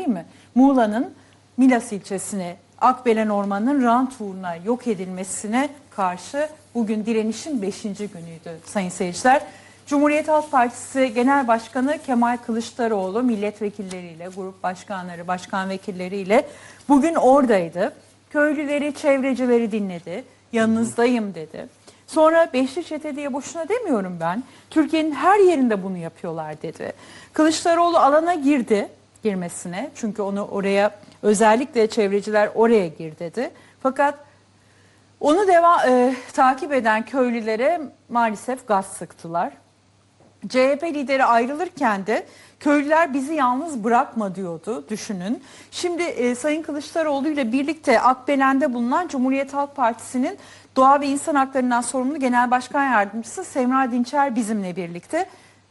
değil mi? Muğla'nın Milas ilçesine, Akbelen Ormanı'nın rant uğruna yok edilmesine karşı bugün direnişin 5. günüydü sayın seyirciler. Cumhuriyet Halk Partisi Genel Başkanı Kemal Kılıçdaroğlu milletvekilleriyle, grup başkanları, başkan vekilleriyle bugün oradaydı. Köylüleri, çevrecileri dinledi. Yanınızdayım dedi. Sonra Beşli Çete diye boşuna demiyorum ben. Türkiye'nin her yerinde bunu yapıyorlar dedi. Kılıçdaroğlu alana girdi girmesine. Çünkü onu oraya özellikle çevreciler oraya gir dedi. Fakat onu deva, e, takip eden köylülere maalesef gaz sıktılar. CHP lideri ayrılırken de köylüler bizi yalnız bırakma diyordu düşünün. Şimdi e, Sayın Kılıçdaroğlu ile birlikte Akbelen'de bulunan Cumhuriyet Halk Partisi'nin Doğa ve İnsan Haklarından sorumlu Genel Başkan Yardımcısı Semra Dinçer bizimle birlikte.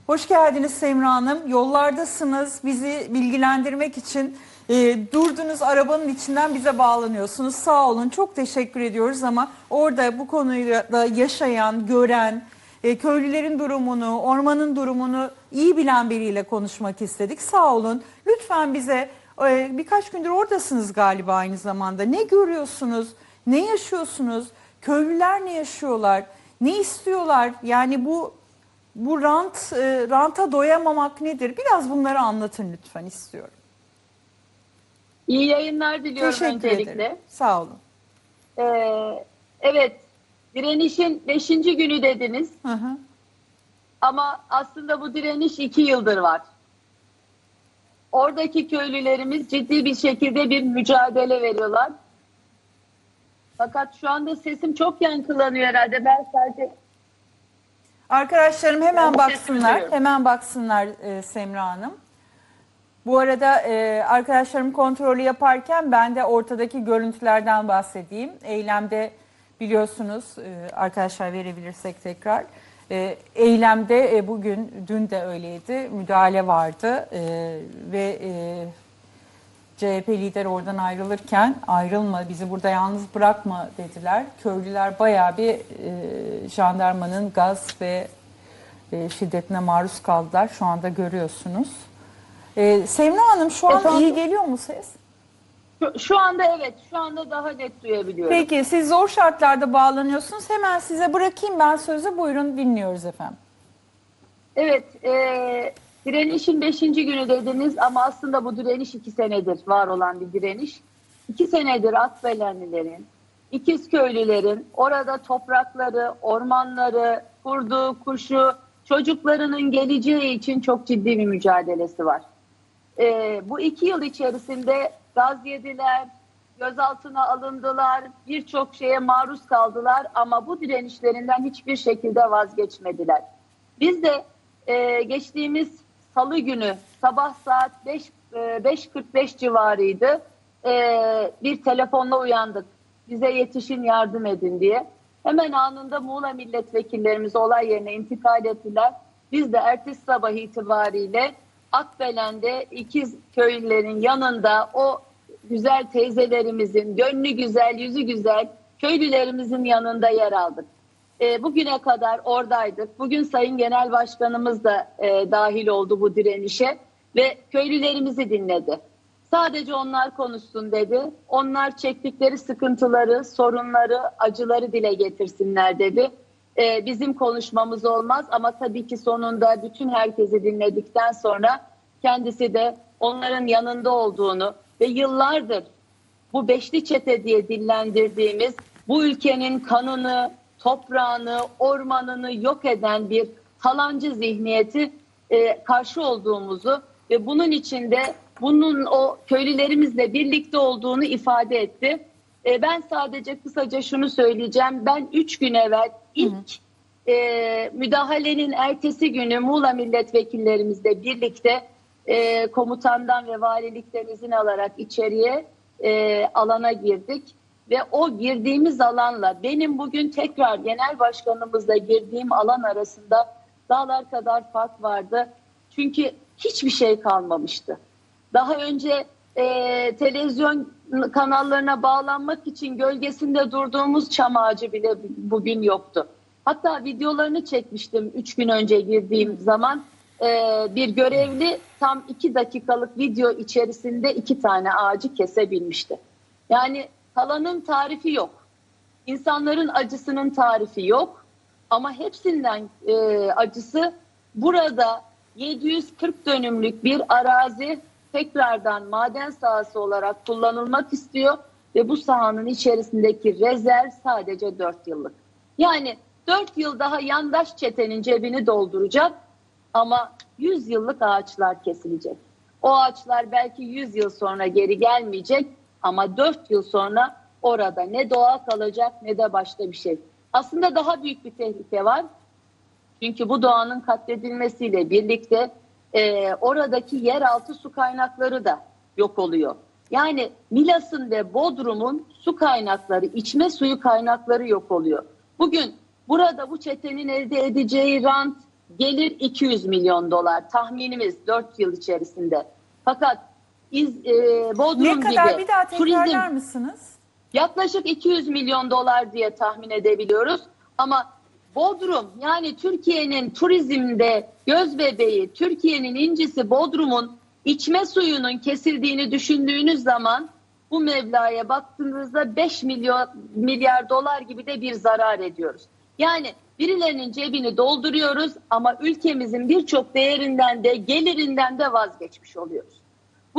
Hoş geldiniz Semra Hanım. Yollardasınız. Bizi bilgilendirmek için e, durdunuz arabanın içinden bize bağlanıyorsunuz. Sağ olun. Çok teşekkür ediyoruz ama orada bu konuyu da yaşayan, gören, e, köylülerin durumunu, ormanın durumunu iyi bilen biriyle konuşmak istedik. Sağ olun. Lütfen bize e, birkaç gündür oradasınız galiba aynı zamanda. Ne görüyorsunuz? Ne yaşıyorsunuz? Köylüler ne yaşıyorlar? Ne istiyorlar? Yani bu bu rant e, ranta doyamamak nedir? Biraz bunları anlatın lütfen istiyorum. İyi yayınlar diliyorum Teşekkür öncelikle. ederim. Sağ olun. Ee, evet, direnişin 5. günü dediniz Hı hı. ama aslında bu direniş 2 yıldır var. Oradaki köylülerimiz ciddi bir şekilde bir mücadele veriyorlar. Fakat şu anda sesim çok yankılanıyor herhalde. Ben sadece Arkadaşlarım hemen baksınlar. Hemen baksınlar e, Semra Hanım. Bu arada e, arkadaşlarım kontrolü yaparken ben de ortadaki görüntülerden bahsedeyim. Eylemde biliyorsunuz e, arkadaşlar verebilirsek tekrar. E, eylemde e, bugün, dün de öyleydi. Müdahale vardı e, ve e, CHP lideri oradan ayrılırken ayrılma bizi burada yalnız bırakma dediler. Köylüler bayağı bir e, jandarmanın gaz ve e, şiddetine maruz kaldılar. Şu anda görüyorsunuz. E, Semra Hanım şu an Efendim? iyi geliyor mu ses? şu, şu anda evet, şu anda daha net duyabiliyorum. Peki siz zor şartlarda bağlanıyorsunuz. Hemen size bırakayım ben sözü. Buyurun dinliyoruz efendim. Evet, e, direnişin beşinci günü dediniz ama aslında bu direniş iki senedir var olan bir direniş. İki senedir Akbelenlilerin, İkizköylülerin orada toprakları, ormanları, kurdu, kuşu, çocuklarının geleceği için çok ciddi bir mücadelesi var. E, bu iki yıl içerisinde gaz yediler, gözaltına alındılar, birçok şeye maruz kaldılar ama bu direnişlerinden hiçbir şekilde vazgeçmediler. Biz de e, geçtiğimiz salı günü sabah saat 5, e, 5.45 civarıydı e, bir telefonla uyandık. Bize yetişin yardım edin diye. Hemen anında Muğla milletvekillerimiz olay yerine intikal ettiler. Biz de ertesi sabah itibariyle Akbelen'de ikiz köylülerin yanında o güzel teyzelerimizin, gönlü güzel, yüzü güzel köylülerimizin yanında yer aldık. E, bugüne kadar oradaydık. Bugün Sayın Genel Başkanımız da e, dahil oldu bu direnişe ve köylülerimizi dinledi. Sadece onlar konuşsun dedi. Onlar çektikleri sıkıntıları, sorunları, acıları dile getirsinler dedi. E, bizim konuşmamız olmaz ama tabii ki sonunda bütün herkesi dinledikten sonra kendisi de onların yanında olduğunu ve yıllardır bu beşli çete diye dillendirdiğimiz bu ülkenin kanını, toprağını, ormanını yok eden bir falancı zihniyeti e, karşı olduğumuzu ve bunun içinde bunun o köylülerimizle birlikte olduğunu ifade etti. E, ben sadece kısaca şunu söyleyeceğim. Ben üç gün evvel ilk e, müdahalenin ertesi günü Muğla milletvekillerimizle birlikte e, komutandan ve valilikten izin alarak içeriye e, alana girdik ve o girdiğimiz alanla benim bugün tekrar genel başkanımızla girdiğim alan arasında dağlar kadar fark vardı. Çünkü hiçbir şey kalmamıştı. Daha önce e, televizyon kanallarına bağlanmak için gölgesinde durduğumuz çam ağacı bile bugün yoktu. Hatta videolarını çekmiştim üç gün önce girdiğim zaman. e, bir görevli tam iki dakikalık video içerisinde iki tane ağacı kesebilmişti. Yani kalanın tarifi yok. İnsanların acısının tarifi yok. Ama hepsinden e, acısı burada 740 dönümlük bir arazi tekrardan maden sahası olarak kullanılmak istiyor ve bu sahanın içerisindeki rezerv sadece 4 yıllık. Yani 4 yıl daha yandaş çetenin cebini dolduracak ama 100 yıllık ağaçlar kesilecek. O ağaçlar belki 100 yıl sonra geri gelmeyecek ama 4 yıl sonra orada ne doğa kalacak ne de başka bir şey. Aslında daha büyük bir tehlike var. Çünkü bu doğanın katledilmesiyle birlikte e, oradaki yeraltı su kaynakları da yok oluyor. Yani Milas'ın ve Bodrum'un su kaynakları, içme suyu kaynakları yok oluyor. Bugün burada bu çetenin elde edeceği rant gelir 200 milyon dolar tahminimiz 4 yıl içerisinde. Fakat İz, e, Bodrum Ne kadar gibi bir daha tekrarlar turizm mısınız? Yaklaşık 200 milyon dolar diye tahmin edebiliyoruz. Ama Bodrum yani Türkiye'nin turizmde göz bebeği, Türkiye'nin incisi Bodrum'un içme suyunun kesildiğini düşündüğünüz zaman bu mevlaya baktığınızda 5 milyon milyar dolar gibi de bir zarar ediyoruz. Yani birilerinin cebini dolduruyoruz ama ülkemizin birçok değerinden de gelirinden de vazgeçmiş oluyoruz.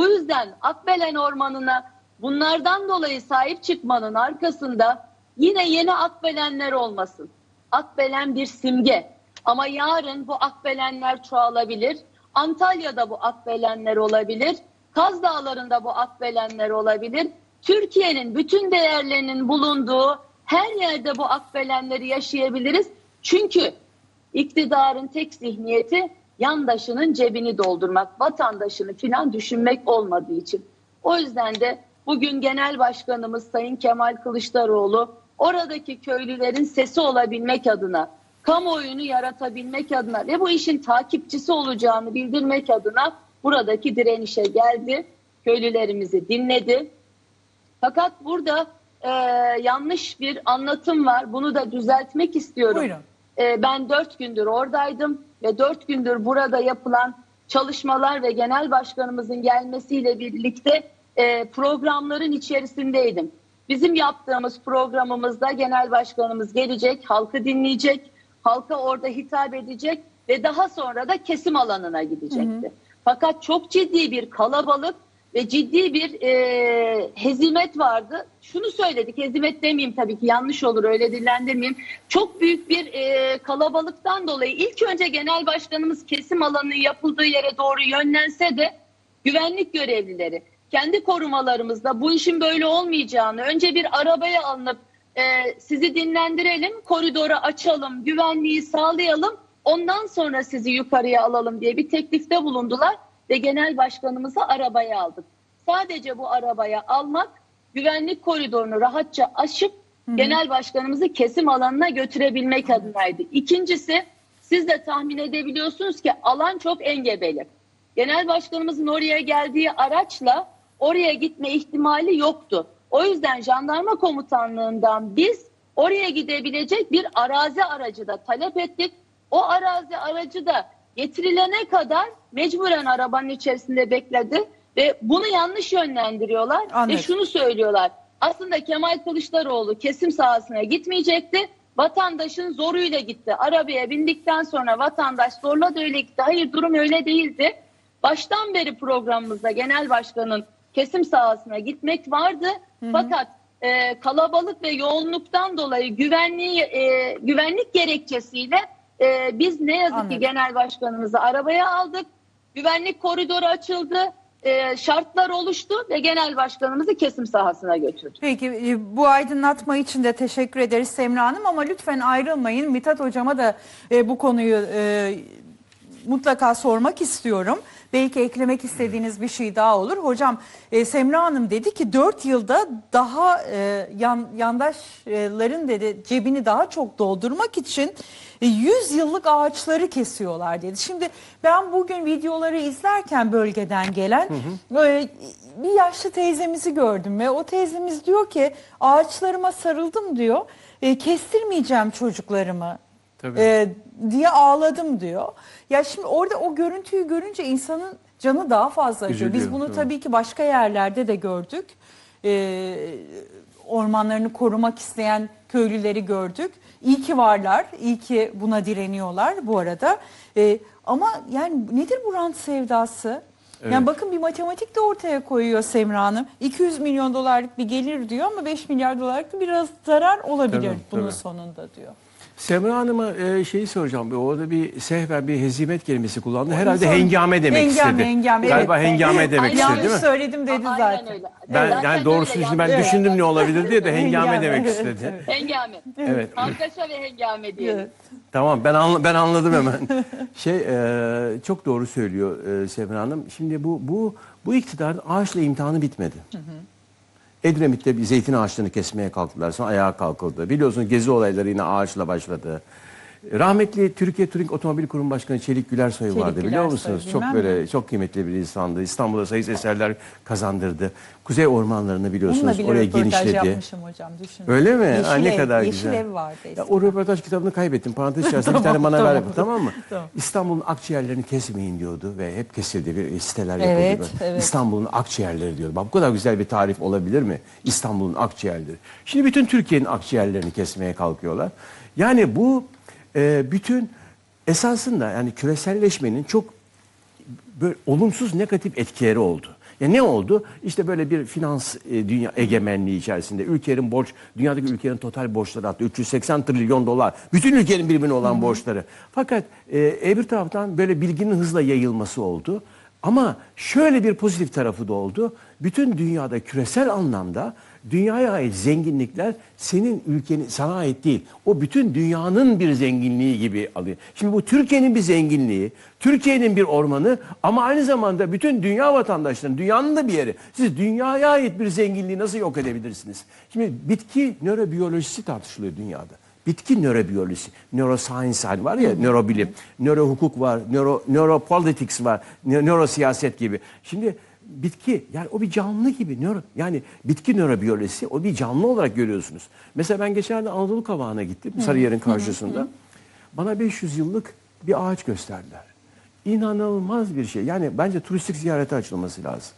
Bu yüzden Akbelen Ormanı'na bunlardan dolayı sahip çıkmanın arkasında yine yeni Akbelenler olmasın. Akbelen bir simge ama yarın bu Akbelenler çoğalabilir. Antalya'da bu Akbelenler olabilir. Kaz Dağları'nda bu Akbelenler olabilir. Türkiye'nin bütün değerlerinin bulunduğu her yerde bu Akbelenleri yaşayabiliriz. Çünkü iktidarın tek zihniyeti yandaşının cebini doldurmak, vatandaşını filan düşünmek olmadığı için. O yüzden de bugün Genel Başkanımız Sayın Kemal Kılıçdaroğlu oradaki köylülerin sesi olabilmek adına, kamuoyunu yaratabilmek adına ve bu işin takipçisi olacağını bildirmek adına buradaki direnişe geldi. Köylülerimizi dinledi. Fakat burada e, yanlış bir anlatım var. Bunu da düzeltmek istiyorum. Buyurun. E, ben dört gündür oradaydım ve dört gündür burada yapılan çalışmalar ve genel başkanımızın gelmesiyle birlikte e, programların içerisindeydim. Bizim yaptığımız programımızda genel başkanımız gelecek, halkı dinleyecek, halka orada hitap edecek ve daha sonra da kesim alanına gidecekti. Fakat çok ciddi bir kalabalık ve ciddi bir e, hezimet vardı. Şunu söyledik, hezimet demeyeyim tabii ki yanlış olur öyle dillendirmeyeyim. Çok büyük bir e, kalabalıktan dolayı ilk önce genel başkanımız kesim alanının yapıldığı yere doğru yönlense de güvenlik görevlileri kendi korumalarımızda bu işin böyle olmayacağını önce bir arabaya alınıp e, sizi dinlendirelim, koridoru açalım, güvenliği sağlayalım, ondan sonra sizi yukarıya alalım diye bir teklifte bulundular ve genel başkanımızı arabaya aldık. Sadece bu arabaya almak güvenlik koridorunu rahatça aşıp genel başkanımızı kesim alanına götürebilmek adınaydı. İkincisi siz de tahmin edebiliyorsunuz ki alan çok engebeli. Genel başkanımızın oraya geldiği araçla oraya gitme ihtimali yoktu. O yüzden jandarma komutanlığından biz oraya gidebilecek bir arazi aracı da talep ettik. O arazi aracı da getirilene kadar mecburen arabanın içerisinde bekledi ve bunu yanlış yönlendiriyorlar Anladım. ve şunu söylüyorlar. Aslında Kemal Kılıçdaroğlu kesim sahasına gitmeyecekti. Vatandaşın zoruyla gitti. Arabaya bindikten sonra vatandaş zorla da öyle gitti. Hayır durum öyle değildi. Baştan beri programımızda genel başkanın kesim sahasına gitmek vardı. Fakat e, kalabalık ve yoğunluktan dolayı güvenliği e, güvenlik gerekçesiyle e, biz ne yazık Anladım. ki genel başkanımızı arabaya aldık. Güvenlik koridoru açıldı. E, şartlar oluştu ve genel başkanımızı kesim sahasına götürdük. Peki e, bu aydınlatma için de teşekkür ederiz Semra Hanım ama lütfen ayrılmayın. Mithat Hocama da e, bu konuyu e, mutlaka sormak istiyorum. Belki eklemek istediğiniz bir şey daha olur. Hocam e, Semra Hanım dedi ki 4 yılda daha e, yan, yandaşların dedi cebini daha çok doldurmak için e, 100 yıllık ağaçları kesiyorlar dedi. Şimdi ben bugün videoları izlerken bölgeden gelen e, bir yaşlı teyzemizi gördüm ve o teyzemiz diyor ki ağaçlarıma sarıldım diyor. E, kestirmeyeceğim çocuklarımı. Tabii. e, diye ağladım diyor. Ya şimdi orada o görüntüyü görünce insanın canı daha fazla acıyor. Biz bunu mi? tabii ki başka yerlerde de gördük. E, ormanlarını korumak isteyen köylüleri gördük. İyi ki varlar, iyi ki buna direniyorlar bu arada. E, ama yani nedir bu rant sevdası? Evet. Yani bakın bir matematik de ortaya koyuyor Semra Hanım. 200 milyon dolarlık bir gelir diyor ama 5 milyar dolarlık biraz zarar olabilir Tabii, bunun tabii. sonunda diyor. Semra Hanım'a e, şeyi soracağım. Orada bir sehven, bir hezimet kelimesi kullandı. Herhalde Sonra- hengame demek Hengame, istedi. hengame, Galiba evet. hengame demek istedi Yanlış değil mi? söyledim dedi Aynen zaten. öyle. Ben Zaten yani doğrusunu öyle şimdi ben yaptı. düşündüm ne olabilir diye de hengame Hengame, demek evet, istedi. Hengame. Evet. Kargaşa ve hengame diyelim. Evet. Tamam ben anla, ben anladım hemen. şey e, çok doğru söylüyor e, Semra Hanım. Şimdi bu bu bu iktidarın ağaçla imtihanı bitmedi. Edremit'te bir zeytin ağaçlarını kesmeye kalktılar. Sonra ayağa kalkıldı. Biliyorsunuz gezi olayları yine ağaçla başladı. Rahmetli Türkiye Turing Otomobil Kurum Başkanı Çelik Gülersoy Çelik vardı biliyor Gülersoy, musunuz? bilmem Çok böyle çok kıymetli bir insandı. İstanbul'da sayısız eserler kazandırdı. Kuzey ormanlarını Bununla biliyorsunuz bile oraya genişledi. yapmışım hocam düşünün. Öyle mi? Yeşil ha, ne ev, kadar yeşil güzel. ev vardı Ya, o röportaj kitabını kaybettim. Parantez içerisinde bir Tamam, tane bana tamam. ver tamam mı? Tamam. İstanbul'un akciğerlerini kesmeyin diyordu ve hep kesildi. Bir siteler Evet, yapıldı. böyle. evet. İstanbul'un akciğerleri diyordu. Bak bu kadar güzel bir tarif olabilir mi? İstanbul'un akciğerleri. Şimdi bütün Türkiye'nin akciğerlerini kesmeye kalkıyorlar. Yani bu e, bütün esasında yani küreselleşmenin çok böyle olumsuz negatif etkileri oldu. Ya ne oldu? İşte böyle bir finans e, dünya egemenliği içerisinde ülkelerin borç, dünyadaki ülkelerin total borçları arttı. 380 trilyon dolar. Bütün ülkenin birbirine olan borçları. Fakat e, öbür taraftan böyle bilginin hızla yayılması oldu. Ama şöyle bir pozitif tarafı da oldu. Bütün dünyada küresel anlamda dünyaya ait zenginlikler senin ülkenin sana ait değil. O bütün dünyanın bir zenginliği gibi alıyor. Şimdi bu Türkiye'nin bir zenginliği, Türkiye'nin bir ormanı ama aynı zamanda bütün dünya vatandaşlarının, dünyanın da bir yeri. Siz dünyaya ait bir zenginliği nasıl yok edebilirsiniz? Şimdi bitki nörobiyolojisi tartışılıyor dünyada. Bitki nörobiyolojisi, neuroscience hani var ya nörobilim, nörohukuk var, nöro, neuropolitics var, nö- nörosiyaset gibi. Şimdi bitki yani o bir canlı gibi nöro yani bitki nörobiyolojisi o bir canlı olarak görüyorsunuz. Mesela ben geçen Anadolu Kavağı'na gittim Sarıyer'in karşısında. Bana 500 yıllık bir ağaç gösterdiler. İnanılmaz bir şey. Yani bence turistik ziyarete açılması lazım.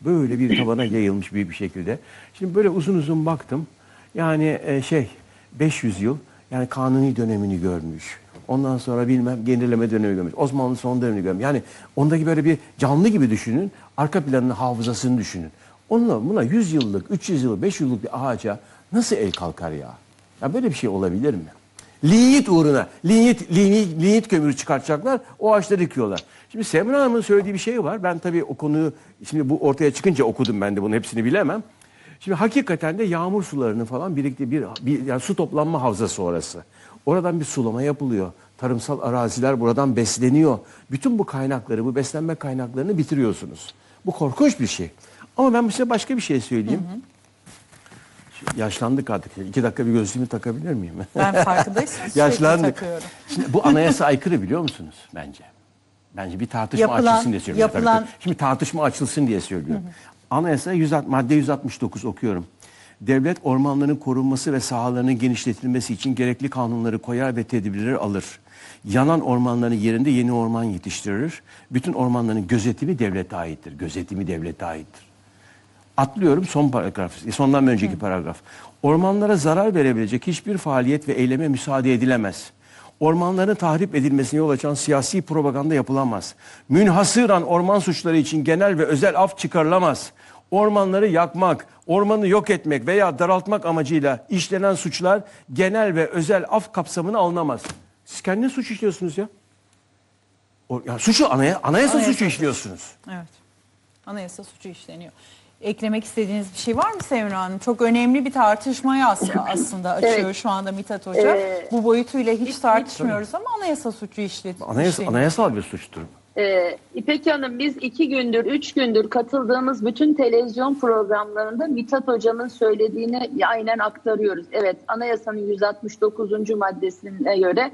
Böyle bir tabana yayılmış büyük bir şekilde. Şimdi böyle uzun uzun baktım. Yani e, şey 500 yıl yani kanuni dönemini görmüş. Ondan sonra bilmem genirleme dönemi görmüş. Osmanlı son dönemini görmüş. Yani ondaki böyle bir canlı gibi düşünün. Arka planının hafızasını düşünün. Onunla buna 100 yıllık, 300 yıllık, 500 yıllık bir ağaca nasıl el kalkar ya? Ya böyle bir şey olabilir mi? Linyit uğruna, linyit, linyit, linyit kömürü çıkartacaklar, o ağaçları yıkıyorlar. Şimdi Semra Hanım'ın söylediği bir şey var. Ben tabii o konuyu, şimdi bu ortaya çıkınca okudum ben de bunu hepsini bilemem. Şimdi hakikaten de yağmur sularının falan birlikte bir, bir yani su toplanma havzası orası. Oradan bir sulama yapılıyor. Tarımsal araziler buradan besleniyor. Bütün bu kaynakları, bu beslenme kaynaklarını bitiriyorsunuz. Bu korkunç bir şey. Ama ben size başka bir şey söyleyeyim. Şu Yaşlandık artık. İki dakika bir gözlüğümü takabilir miyim? Ben farkındaysanız Yaşlandık. Şimdi bu anayasa aykırı biliyor musunuz bence? Bence bir tartışma Yapılan- açılsın diye söylüyorum. Yapılan- tabii. Şimdi tartışma açılsın diye söylüyorum. Anayasa 100, madde 169 okuyorum. Devlet ormanların korunması ve sahalarının genişletilmesi için gerekli kanunları koyar ve tedbirleri alır. Yanan ormanların yerinde yeni orman yetiştirir. Bütün ormanların gözetimi devlete aittir. Gözetimi devlete aittir. Atlıyorum son paragraf, sondan bir önceki paragraf. Ormanlara zarar verebilecek hiçbir faaliyet ve eyleme müsaade edilemez. Ormanların tahrip edilmesine yol açan siyasi propaganda yapılamaz. Münhasıran orman suçları için genel ve özel af çıkarılamaz. Ormanları yakmak, ormanı yok etmek veya daraltmak amacıyla işlenen suçlar genel ve özel af kapsamına alınamaz. Siz kendiniz suç işliyorsunuz ya. O, ya suçu anaya, anayasa, Anayasa suçu işliyorsunuz. Evet. Anayasa suçu işleniyor. Eklemek istediğiniz bir şey var mı Semra Hanım? Çok önemli bir tartışmaya as- aslında açıyor Evet. şu anda Mithat Hoca. Ee, Bu boyutuyla hiç tartışmıyoruz ama anayasa suçu işlet. Anayasa, işleniyor. anayasal bir suçtur. Ee, İpek Hanım biz iki gündür, üç gündür katıldığımız bütün televizyon programlarında Mithat Hocam'ın söylediğini aynen aktarıyoruz. Evet anayasanın 169. maddesine göre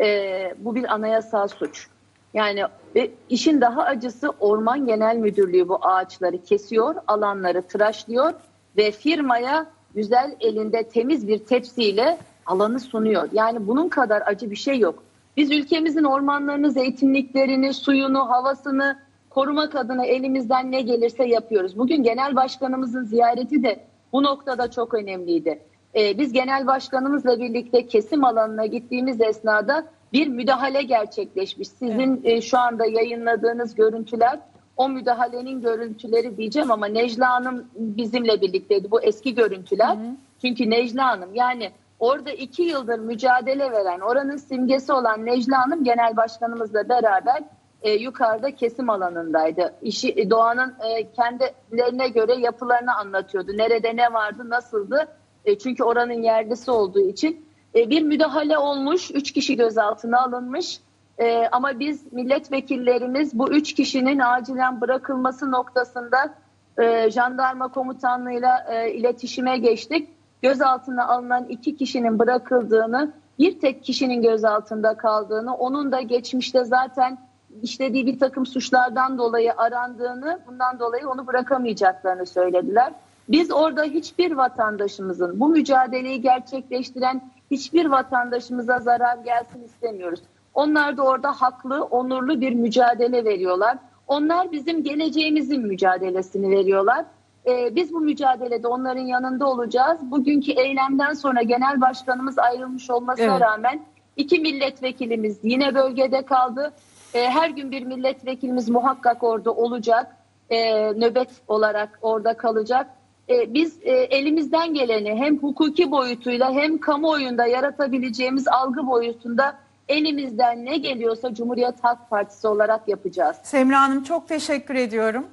e, bu bir anayasal suç. Yani ve işin daha acısı Orman Genel Müdürlüğü bu ağaçları kesiyor, alanları tıraşlıyor ve firmaya güzel elinde temiz bir tepsiyle alanı sunuyor. Yani bunun kadar acı bir şey yok. Biz ülkemizin ormanlarını, zeytinliklerini, suyunu, havasını korumak adına elimizden ne gelirse yapıyoruz. Bugün genel başkanımızın ziyareti de bu noktada çok önemliydi. Ee, biz genel başkanımızla birlikte kesim alanına gittiğimiz esnada bir müdahale gerçekleşmiş. Sizin e, şu anda yayınladığınız görüntüler o müdahalenin görüntüleri diyeceğim ama Necla Hanım bizimle birlikteydi. Bu eski görüntüler. Çünkü Necla Hanım yani orada iki yıldır mücadele veren oranın simgesi olan Necla Hanım genel başkanımızla beraber e, yukarıda kesim alanındaydı. İşi e, doğanın e, kendilerine göre yapılarını anlatıyordu. Nerede ne vardı, nasıldı? E, çünkü oranın yerlisi olduğu için E, bir müdahale olmuş, üç kişi gözaltına alınmış. E, ama biz milletvekillerimiz bu üç kişinin acilen bırakılması noktasında e, jandarma komutanlığıyla e, iletişime geçtik. Gözaltına alınan iki kişinin bırakıldığını, bir tek kişinin gözaltında kaldığını, onun da geçmişte zaten işlediği bir takım suçlardan dolayı arandığını, bundan dolayı onu bırakamayacaklarını söylediler. Biz orada hiçbir vatandaşımızın, bu mücadeleyi gerçekleştiren hiçbir vatandaşımıza zarar gelsin istemiyoruz. Onlar da orada haklı, onurlu bir mücadele veriyorlar. Onlar bizim geleceğimizin mücadelesini veriyorlar. Ee, biz bu mücadelede onların yanında olacağız. Bugünkü eylemden sonra genel başkanımız ayrılmış olmasına Evet. rağmen iki milletvekilimiz yine bölgede kaldı. Ee, her gün bir milletvekilimiz muhakkak orada olacak. Ee, nöbet olarak orada kalacak. Ee, biz e, elimizden geleni hem hukuki boyutuyla hem kamuoyunda yaratabileceğimiz algı boyutunda elimizden ne geliyorsa Cumhuriyet Halk Partisi olarak yapacağız. Semra Hanım çok teşekkür ediyorum.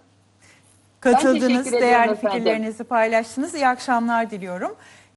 Katıldınız, değerli efendim. fikirlerinizi paylaştınız. İyi akşamlar diliyorum.